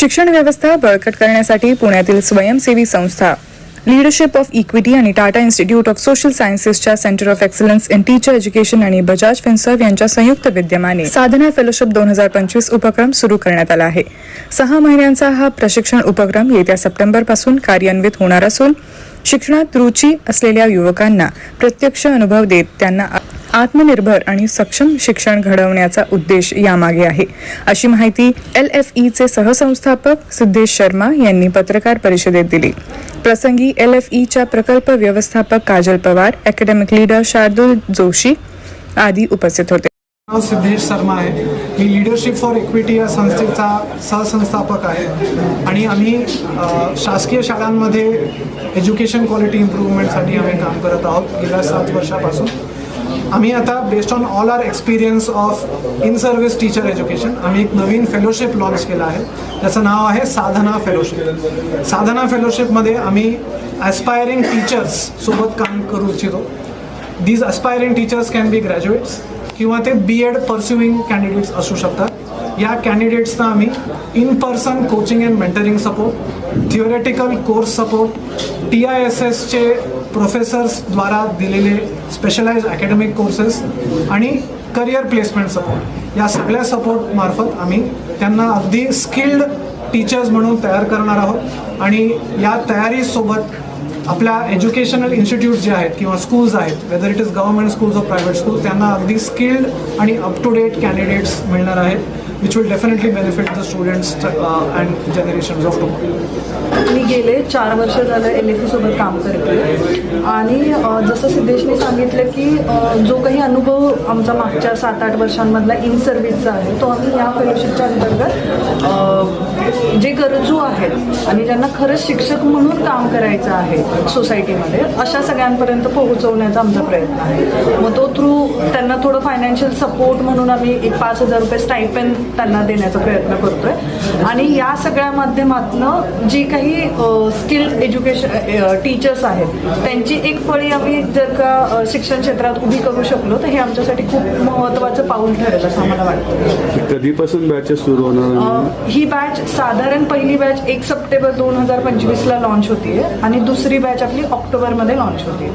शिक्षण व्यवस्था बळकट करण्यासाठी पुण्यातील स्वयंसेवी संस्था लीडरशिप ऑफ इक्विटी आणि Tata institute of social सायन्सेसच्या centre of excellence in teacher education आणि बजाज फिन्सर्व यांच्या संयुक्त विद्यमाने साधना फेलोशिप दोन हजार पंचवीस उपक्रम सुरू करण्यात आला आहे. सहा महिन्यांचा हा प्रशिक्षण उपक्रम येत्या सप्टेंबरपासून कार्यान्वित होणार असून शिक्षणात रुची असलेल्या युवकांना प्रत्यक्ष अनुभव देत त्यांना आत्मनिर्भर आणि सक्षम शिक्षण घडवण्याचा उद्देश यामागे आहे. अशी माहिती एल एफ ईचे सहसंस्थापक सिद्धेश शर्मा यांनी पत्रकार परिषदेत दिली. प्रसंगी एल एफ ईच्या प्रकल्प व्यवस्थापक काजल पवार अकॅडमिक लीडर शार्दुल जोशी आदी उपस्थित होते. नाव सिद्धेश शर्मा आहे. मी लिडरशिप फॉर इक्विटी या संस्थेचा सहसंस्थापक आहे. आणि आम्ही शासकीय शाळांमध्ये एज्युकेशन क्वालिटी इम्प्रूव्हमेंटसाठी आम्ही काम करत आहोत गेल्या सात वर्षापासून. आम्ही आता based on all our experience of in service teacher education आम्ही एक नवीन फेलोशिप लॉन्च केला आहे. त्याचं नाव आहे साधना फेलोशिप साधना फेलोशिपमध्ये आम्ही ॲस्पायरिंग टीचर्स सोबत काम करू इच्छितो. These aspiring teachers can be graduates किंवा ते बी एड परस्युइंग कॅन्डिडेट्स असू शकतात. या कॅन्डिडेट्सना आम्ही in person coaching and mentoring support theoretical course support T I S एसचे प्रोफेसर्सद्वारा दिलेले स्पेशलाइज अकॅडमिक कोर्सेस आणि करिअर प्लेसमेंट सपोर्ट या सगळ्या सपोर्ट मार्फत आम्ही त्यांना अगदी स्किल्ड टीचर्स म्हणून तयार करणार आहोत. आणि या तयारीसोबत आपल्या एज्युकेशनल इन्स्टिट्यूट जे आहेत किंवा स्कूल्स आहेत whether it is government schools of private school त्यांना अगदी स्किल्ड आणि अप टू डेट कॅन्डिडेट्स मिळणार आहेत. Which will definitely benefit the students uh, and generations of tomorrow. मी गेले चार वर्ष झालं एल एफ सोबत काम करते आणि जसं सिद्धेशने सांगितलं की जो काही अनुभव आमचा मागच्या सात आठ वर्षांमधला इन सर्व्हिसचा आहे तो आम्ही या फेलोशिपच्या अंतर्गत जे गरजू आहेत आणि ज्यांना खरंच शिक्षक म्हणून काम करायचं आहे सोसायटीमध्ये अशा सगळ्यांपर्यंत पोहोचवण्याचा आमचा प्रयत्न आहे मग तो थ्रू त्यांना थोडं फायनान्शियल सपोर्ट म्हणून आम्ही एक पाच हजार रुपये स्टायपेंड त्यांना देण्याचा प्रयत्न करतोय. आणि या सगळ्या माध्यमातनं जी काही स्किल्ड एज्युकेशन टीचर्स आहेत त्यांची एक फळी आम्ही जर का शिक्षण क्षेत्रात उभी करू शकलो तर हे आमच्यासाठी खूप महत्त्वाचं पाऊल ठरेल असं आम्हाला वाटतं. कधीपासून बॅचेस सुरू होणार ही बॅच साधारण पहिली बॅच एक सप्टेंबर दोन हजार पंचवीसला लॉन्च होतीये आणि दुसरी बॅच आपली ऑक्टोबरमध्ये लॉन्च होती